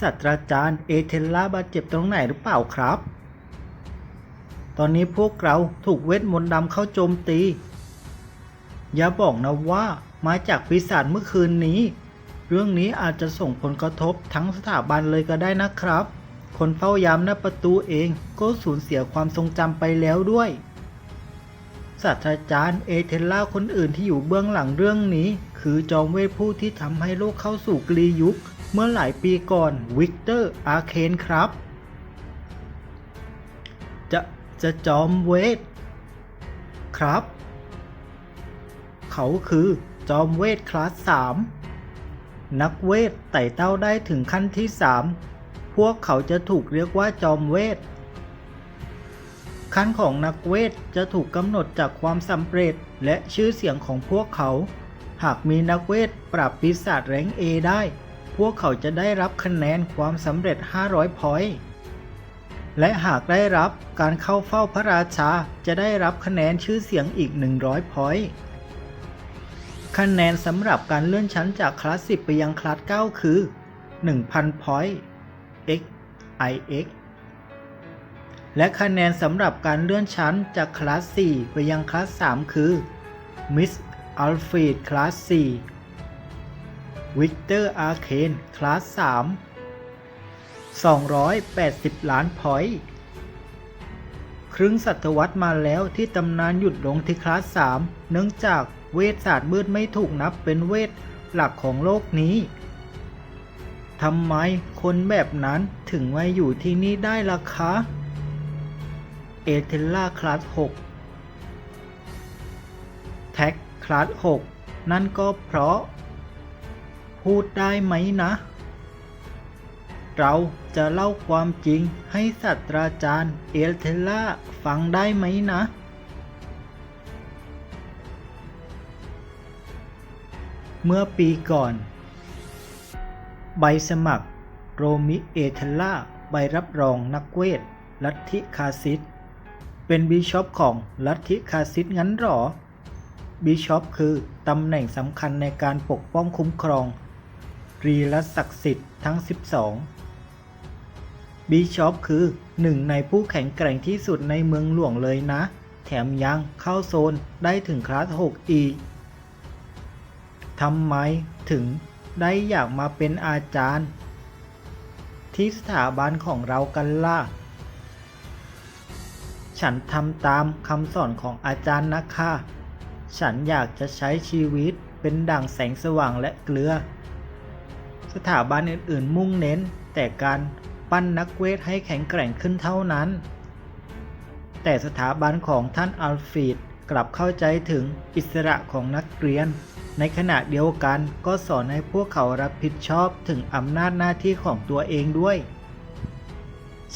ศาสตราจารย์เอเทลล่าบาดเจ็บตรงไหนหรือเปล่าครับ ตอนนี้พวกเราถูกเวทมนต์ดำเข้าโจมตี อย่าบอกนะว่ามาจากปีศาจเมื่อคืนนี้ เรื่องนี้อาจจะส่งผลกระทบทั้งสถาบันเลยก็ได้นะครับ คนเฝ้ายามหน้าประตูเองก็สูญเสียความทรงจำไปแล้วด้วยศาสตราจารย์เอเทลล่าคนอื่นที่อยู่เบื้องหลังเรื่องนี้ คือจอมเวทผู้ที่ทำให้โลกเข้าสู่กลียุค เมื่อหลายปีก่อนวิกเตอร์อาเคนครับ จะจะจอมเวทครับ เขาคือจอมเวทคลาส 3 นักเวทไต่เต้าได้ถึงขั้นที่ 3 พวกเขาจะถูกเรียกว่าจอมเวท ขั้นของนักเวทจะถูกกำหนดจากความสำเร็จและชื่อเสียงของพวกเขา หากมีนักเวทปราบปีศาจแรงเอได้ พวกเขาจะได้รับคะแนนความสำเร็จ 500 พอยต์และหากได้รับการเข้าเฝ้าพระราชาจะได้รับคะแนนชื่อเสียงอีก 100 พอยต์คะแนนสำหรับการเลื่อนชั้นจากคลาส 10 ไปยังคลาส 9 คือ 1,000 พอยต์ x i x และคะแนนสำหรับการเลื่อนชั้นจากคลาส 4 ไปยังคลาส 3 คือ Miss Alfred คลาส 4 Victor Arcane คลาส 3 280 ล้านพอยต์ครึ่งศตวรรษมาแล้วที่ตำนานหยุดลงที่คลาส 3 เนื่องจากเวทศาสตร์มืดไม่ถูกนับเป็นเวทหลักของโลกนี้ ทำไมคนแบบนั้นถึงมาอยู่ที่นี่ได้ล่ะคะเอเทลล่าคลาส 6 แท็กคลาส 6 นั่นก็เพราะ พูดได้ไหมนะ เราจะเล่าความจริงให้ศาสตราจารย์เอเทลล่าฟังได้ไหมนะเมื่อปีก่อน ใบสมัคร โรมิเอเทลล่า ใบรับรองนักเวท ลัทธิคาซิส เป็นบิชอปของลัทธิคาซิสงั้นหรอ บิชอปคือตำแหน่งสำคัญในการปกป้องคุ้มครอง รีละศักดิ์สิทธิ์ทั้ง 12 บิชอปคือหนึ่งในผู้แข็งแกร่งที่สุดในเมืองหลวงเลยนะ แถมยังเข้าโซนได้ถึงคลาส6อีทำไมถึง ได้อยากมาเป็นอาจารย์ ที่สถาบันของเรากันล่ะ ฉันทำตามคำสอนของอาจารย์นะคะ ฉันอยากจะใช้ชีวิตเป็นดั่งแสงสว่างและเกลือ สถาบันอื่นๆ มุ่งเน้นแต่การปั้นนักเวทให้แข็งแกร่งขึ้นเท่านั้น แต่สถาบันของท่านอัลฟีด กลับเข้าใจถึงอิสระของนักเรียน ในขณะเดียวกันก็สอนให้พวกเขารับผิดชอบถึงอำนาจหน้าที่ของตัวเองด้วย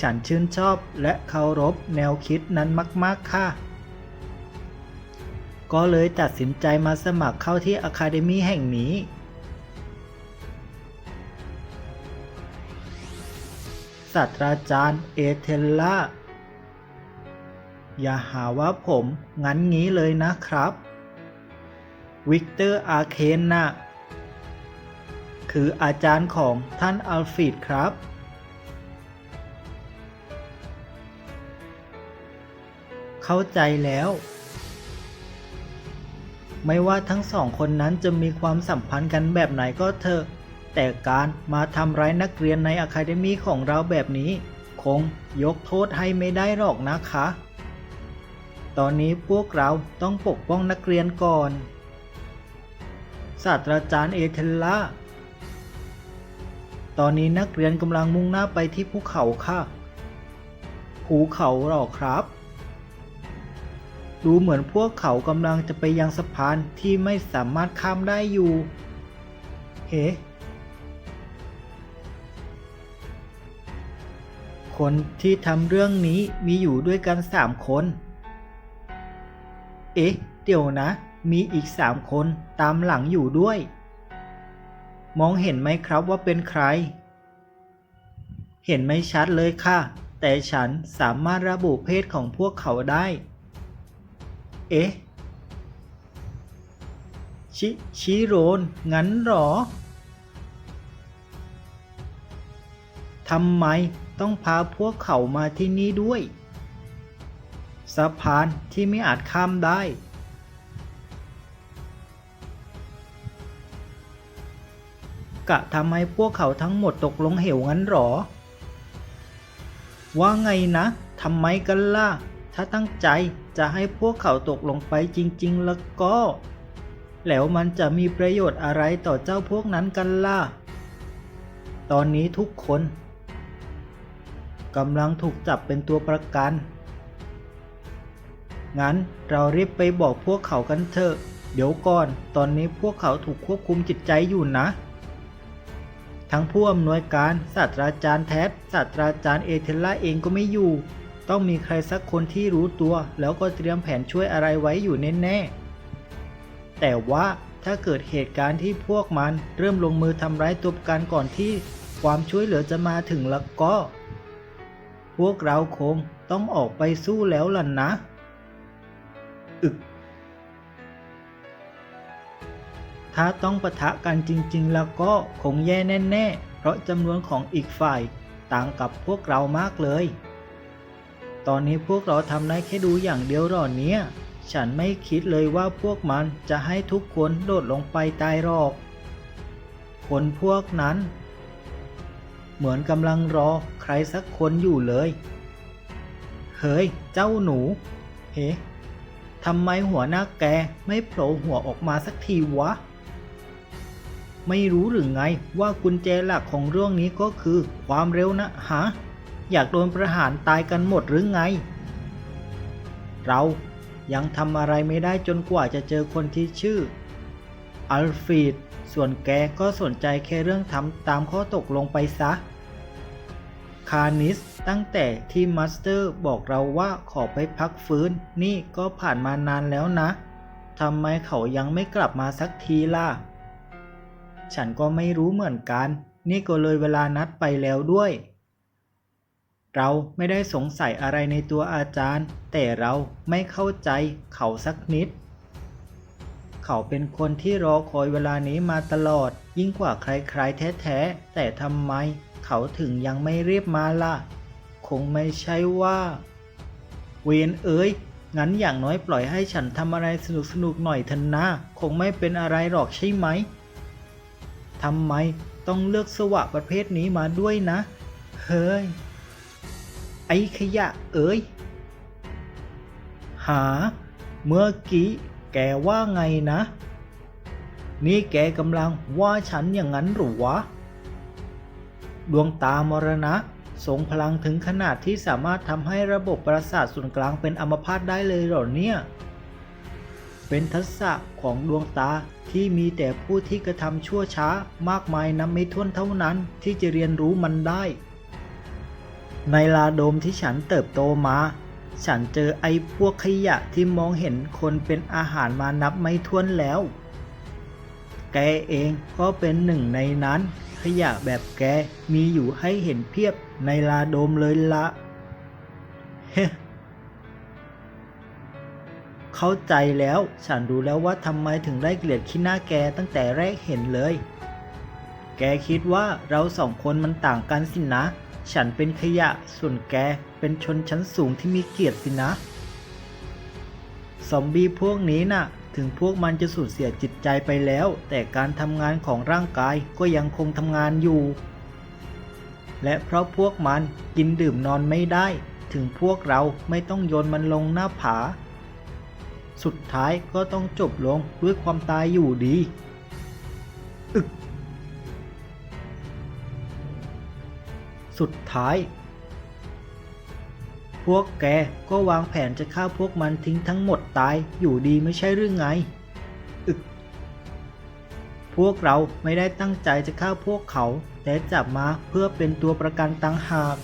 ฉันชื่นชอบและเคารพแนวคิดนั้นมาก ๆ ค่ะ ก็เลยตัดสินใจมาสมัครเข้าที่อะคาเดมีแห่งนี้ศาสตราจารย์เอเทลล่า อย่าหาว่าผมงั้นงี้เลยนะครับ วิกเตอร์อาเคนน่ะคืออาจารย์ของท่านอัลฟรีดครับ เข้าใจแล้ว ไม่ว่าทั้งสองคนนั้นจะมีความสัมพันธ์กันแบบไหนก็เถอะ แต่การมาทำร้ายนักเรียนในอะคาเดมีของเราแบบนี้ คงยกโทษให้ไม่ได้หรอกนะคะ ตอนนี้พวกเราต้องปกป้องนักเรียนก่อน ศาสตราจารย์เอเทลล่า ตอนนี้นักเรียนกำลังมุ่งหน้าไปที่ภูเขาค่ะ ภูเขาหรอครับ ดูเหมือนพวกเขากำลังจะไปยังสะพานที่ไม่สามารถข้ามได้อยู่ เฮ้คนที่ทำเรื่องนี้มีอยู่ด้วยกันสามคน เอ๊ะ เดี๋ยวนะ มีอีกสามคนตามหลังอยู่ด้วย มองเห็นไหมครับว่าเป็นใคร เห็นไม่ชัดเลยค่ะ แต่ฉันสามารถระบุเพศของพวกเขาได้ เอ๊ะ ชิชิโรน งั้นหรอทำไมต้องพาพวกเขามาที่นี่ด้วย สะพานที่ไม่อาจข้ามได้ กะทำให้พวกเขาทั้งหมดตกลงเหวงั้นหรอ ว่าไงนะทำไมกันล่ะ ถ้าตั้งใจจะให้พวกเขาตกลงไปจริง ๆ แล้วก็ แล้วมันจะมีประโยชน์อะไรต่อเจ้าพวกนั้นกันล่ะ ตอนนี้ทุกคนกำลังถูกจับเป็นตัวประกัน งั้นเรารีบไปบอกพวกเขากันเถอะ เดี๋ยวก่อน ตอนนี้พวกเขาถูกควบคุมจิตใจอยู่นะ ทั้งผู้อำนวยการศาสตราจารย์แทสศาสตราจารย์เอเทลล่าเองก็ไม่อยู่ ต้องมีใครสักคนที่รู้ตัว แล้วก็เตรียมแผนช่วยอะไรไว้อยู่แน่ๆ แต่ว่าถ้าเกิดเหตุการณ์ที่พวกมันเริ่มลงมือทำร้ายตัวประกันก่อนที่ความช่วยเหลือจะมาถึงแล้วก็ พวกเราคงต้องออกไปสู้แล้วล่ะนะ อึก ถ้าต้องปะทะกันจริง ๆ แล้วก็คงแย่แน่ๆ เพราะจำนวนของอีกฝ่ายต่างกับพวกเรามากเลย ตอนนี้พวกเราทำได้แค่ดูอย่างเดียวหรอเนี่ย ฉันไม่คิดเลยว่าพวกมันจะให้ทุกคนโดดลงไปตายหรอก คนพวกนั้น เหมือนกำลังรอใครสักคนอยู่เลย เฮ้ย เจ้าหนู เฮ้ ทำไมหัวหน้าแกไม่โผล่หัวออกมาสักทีวะ ไม่รู้หรือไงว่ากุญแจหลักของเรื่องนี้ก็คือความเร็วนะฮะ อยากโดนประหารตายกันหมดหรือไง เรายังทำอะไรไม่ได้จนกว่าจะเจอคนที่ชื่อ อัลฟีด ส่วนแกก็สนใจแค่เรื่องทำตามข้อตกลงไปซะ คานิส ตั้งแต่ที่มาสเตอร์บอกเราว่าขอไปพักฟื้น นี่ก็ผ่านมานานแล้วนะทำไมเขายังไม่กลับมาสักทีล่ะ ฉันก็ไม่รู้เหมือนกัน นี่ก็เลยเวลานัดไปแล้วด้วย เราไม่ได้สงสัยอะไรในตัวอาจารย์ แต่เราไม่เข้าใจเขาสักนิด เขาเป็นคนที่รอคอยเวลานี้มาตลอด ยิ่งกว่าใครๆแท้ๆ แต่ทำไม เขาถึงยังไม่รีบมาล่ะ คงไม่ใช่ว่า เวนเอ้ย งั้นอย่างน้อยปล่อยให้ฉันทำอะไรสนุกๆหน่อยเถอะนะ คงไม่เป็นอะไรหรอกใช่ไหมทำไมต้องเลือกสวะประเภทนี้มาด้วยนะ เฮ้ย ไอ้ขยะเอ้ย หา เมื่อกี้แกว่าไงนะ นี่แกกำลังว่าฉันอย่างนั้นหรือวะ ดวงตามรณะทรงพลังถึงขนาดที่สามารถทำให้ระบบประสาทส่วนกลางเป็นอัมพาตได้เลยหรอเนี่ย เป็นทักษะของดวงตาที่มีแต่ผู้ที่กระทำชั่วช้ามากมายนับไม่ถ้วนเท่านั้นที่จะเรียนรู้มันได้ ในลาโดมที่ฉันเติบโตมา ฉันเจอไอ้พวกขยะที่มองเห็นคนเป็นอาหารมานับไม่ถ้วนแล้ว แกเองก็เป็นหนึ่งในนั้น ขยะแบบแกมีอยู่ให้เห็นเพียบในลาโดมเลยละเฮ้เข้าใจแล้วฉันรู้แล้วว่าทำไมถึงได้เกลียดขี้หน้าแกตั้งแต่แรกเห็นเลย แกคิดว่าเราสองคนมันต่างกันสินะ ฉันเป็นขยะส่วนแกเป็นชนชั้นสูงที่มีเกียรติสินะ ซอมบี้พวกนี้น่ะ ถึงพวกมันจะสูญเสียจิตใจไปแล้ว แต่การทำงานของร่างกายก็ยังคงทำงานอยู่ และเพราะพวกมันกินดื่มนอนไม่ได้ ถึงพวกเราไม่ต้องโยนมันลงหน้าผา สุดท้ายก็ต้องจบลงด้วยความตายอยู่ดี อึก สุดท้าย พวกแกก็วางแผนจะฆ่าพวกมันทิ้งทั้งหมดตายอยู่ดีไม่ใช่หรือไง อึก พวกเราไม่ได้ตั้งใจจะฆ่าพวกเขา แต่จับมาเพื่อเป็นตัวประกันต่างหาก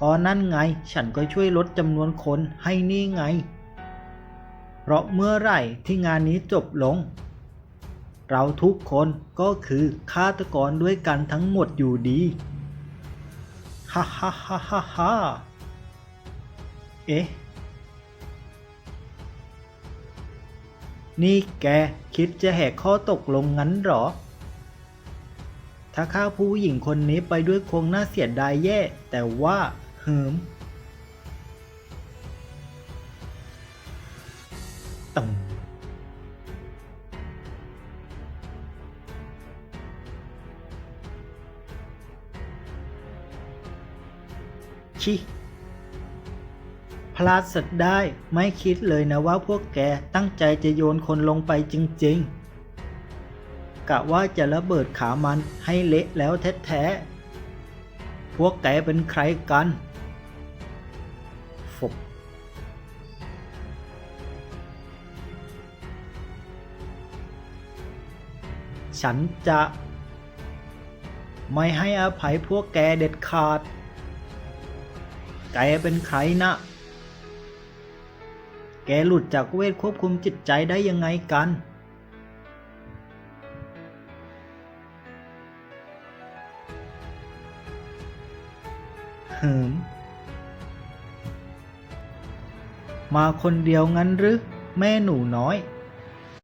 ก็นั่นไง ฉันก็ช่วยลดจำนวนคนให้นี่ไง เพราะเมื่อไหร่ที่งานนี้จบลง เราทุกคนก็คือฆาตกรด้วยกันทั้งหมดอยู่ดีฮ่าฮ่าฮ่าฮ่า เอ๊ะ นี่แกคิดจะแหกข้อตกลงงั้นหรอ ถ้าข้าผู้หญิงคนนี้ไปด้วยคงน่าเสียดายแย่ แต่ว่าเหิมตึงชิพ ลาดสัตว์ได้ ไม่คิดเลยนะว่าพวกแกตั้งใจจะโยนคนลงไปจริงๆ กะว่าจะระเบิดขามันให้เละแล้วแท้ๆ พวกแกเป็นใครกันฝบฉันจะ ไม่ให้อภัยพวกแกเด็ดขาด แกเป็นใครนะ กหลุดจากเวทควบคุมจิตใจได้ยังไงกัน หืม มาคนเดียวงั้นหรือ แม่หนูน้อย